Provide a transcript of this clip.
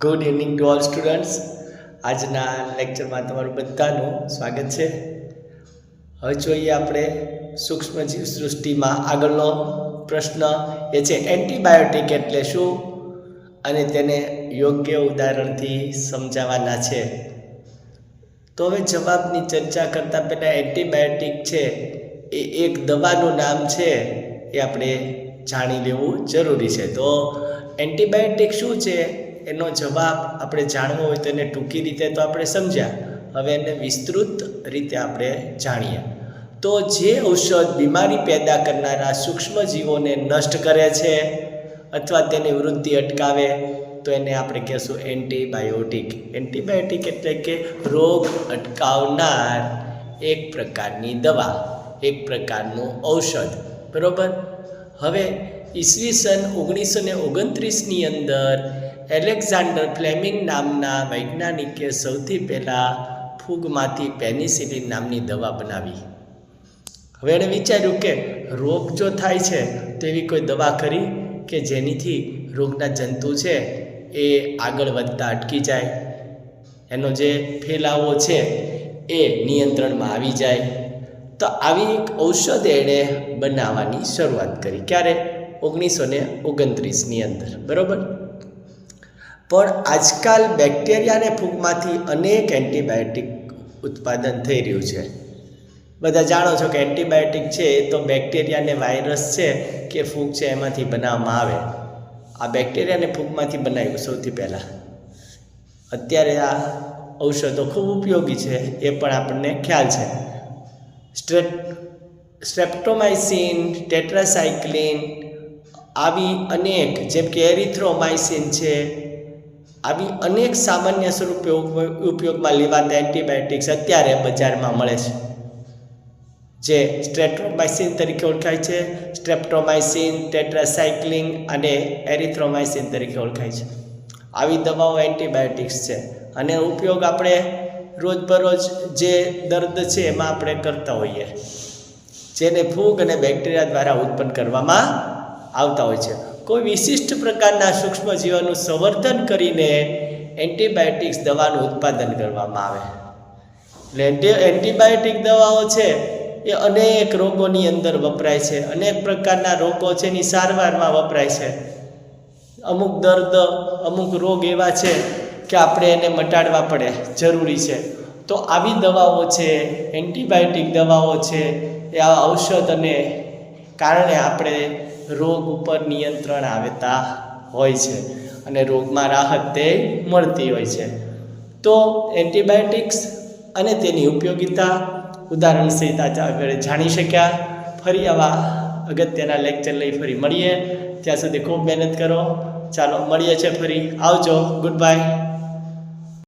Good evening to all students આજના લેક્ચરમાં તમારું બધાનું સ્વાગત છે. હવે જોઈએ આપણે સૂક્ષ્મજીવ સૃષ્ટિમાં આગળનો પ્રશ્ન એ છે એન્ટીબાયોટિક એટલે શું? અને તેને યોગ્ય ઉદાહરણથી સમજાવવાના છે. તો હવે જવાબની ચર્ચા કરતાં પહેલાં એન્ટીબાયોટિક છે એ એક દવાનું નામ છે એ આપણે જાણી લેવું જરૂરી છે. તો એન્ટીબાયોટિક શું છે? એનો જવાબ આપણે જાણવો હોય તો એને ટૂંકી રીતે તો આપણે સમજ્યા. હવે એને વિસ્તૃત રીતે આપણે જાણીએ. તો જે ઔષધ બીમારી પેદા કરનારા સૂક્ષ્મજીવોને નષ્ટ કરે છે અથવા તેની વૃદ્ધિ અટકાવે, તો એને આપણે કહેશું એન્ટીબાયોટિક. એન્ટીબાયોટિક એટલે કે રોગ અટકાવનાર એક પ્રકારની દવા, એક પ્રકારનું ઔષધ. બરાબર? હવે ઈસવીસન ઓગણીસો ને ઓગણત્રીસની અંદર એલેક્ઝાન્ડર ફ્લેમિંગ નામના વૈજ્ઞાનિકે સૌથી પહેલાં ફૂગમાંથી પેનિસિલિન નામની દવા બનાવી. હવે એણે વિચાર્યું કે રોગ જો થાય છે, તો એવી કોઈ દવા કરી કે જેનીથી રોગના જંતુ છે એ આગળ વધતા અટકી જાય? એનો જે ફેલાવો છે એ નિયંત્રણમાં આવી જાય. તો આવી એક ઔષધ એણે બનાવવાની શરૂઆત કરી. ક્યારે? ઓગણીસો ને ઓગણત્રીસની અંદર. બરાબર? પણ આજકાલ બેક્ટેરિયાને ફૂગમાંથી અનેક એન્ટીબાયોટિક ઉત્પાદન થઈ રહ્યું છે. બધા જાણો છો કે એન્ટીબાયોટિક છે એ તો બેક્ટેરિયાને વાયરસ છે કે ફૂગ છે એમાંથી બનાવવામાં આવે. આ બેક્ટેરિયાને ફૂગમાંથી બનાવ્યું સૌથી પહેલાં. અત્યારે આ ઔષધો ખૂબ ઉપયોગી છે એ પણ આપણને ખ્યાલ છે. સ્ટ્રેટ સ્ટ્રેપ્ટોમાઇસિન ટેટ્રાસાયક્લિન આવી અનેક જેમ કે એરિથ્રોમાઇસિન છે આવી અનેક સામાન્ય સ્વરૂપે ઉપ- ઉપયોગમાં લેવાતા એન્ટીબાયોટિક્સ અત્યારે બજારમાં મળે છે. જે સ્ટ્રેટ્રોમાઇસિન તરીકે ઓળખાય છે સ્ટ્રેપ્ટોમાઇસિન ટેટ્રાસાયક્લિંગ અને એરિથ્રોમાઇસિન તરીકે ઓળખાય છે. આવી દવાઓ એન્ટીબાયોટિક્સ છે. અને ઉપયોગ આપણે રોજબરોજ જે દર્દ છે એમાં આપણે કરતા હોઈએ. જેને ફૂગ અને બેક્ટેરિયા દ્વારા ઉત્પન્ન કરવામાં આવતા હોય છે. કોઈ વિશિષ્ટ પ્રકારના સૂક્ષ્મજીવોનું સંવર્ધન કરીને એન્ટીબાયોટિક્સ દવાનું ઉત્પાદન કરવામાં આવે. એટલે એન્ટી, એન્ટીબાયોટિક દવાઓ છે, એ અનેક રોગોની અંદર વપરાય છે. અનેક પ્રકારના રોગો છે, એની સારવારમાં વપરાય છે. અમુક દર્દ, અમુક રોગ એવા છે કે આપણે એને મટાડવા પડે, જરૂરી છે. તો આવી દવાઓ છે, એન્ટીબાયોટિક દવાઓ છે, એ આ ઔષધ અને કારણે આપણે રોગ ઉપર નિયંત્રણ આવતા હોય છે અને રોગમાં રાહત તે મળતી હોય છે. તો એન્ટીબાયોટિક્સ અને તેની ઉપયોગિતા ઉદાહરણ સહિત આગળ જાણી શક્યા. ફરી આવા અગત્યના લેક્ચર લઈ ફરી મળીએ. ત્યાં સુધી ખૂબ મહેનત કરો. ચાલો મળીએ છે ફરી. આવજો. Good bye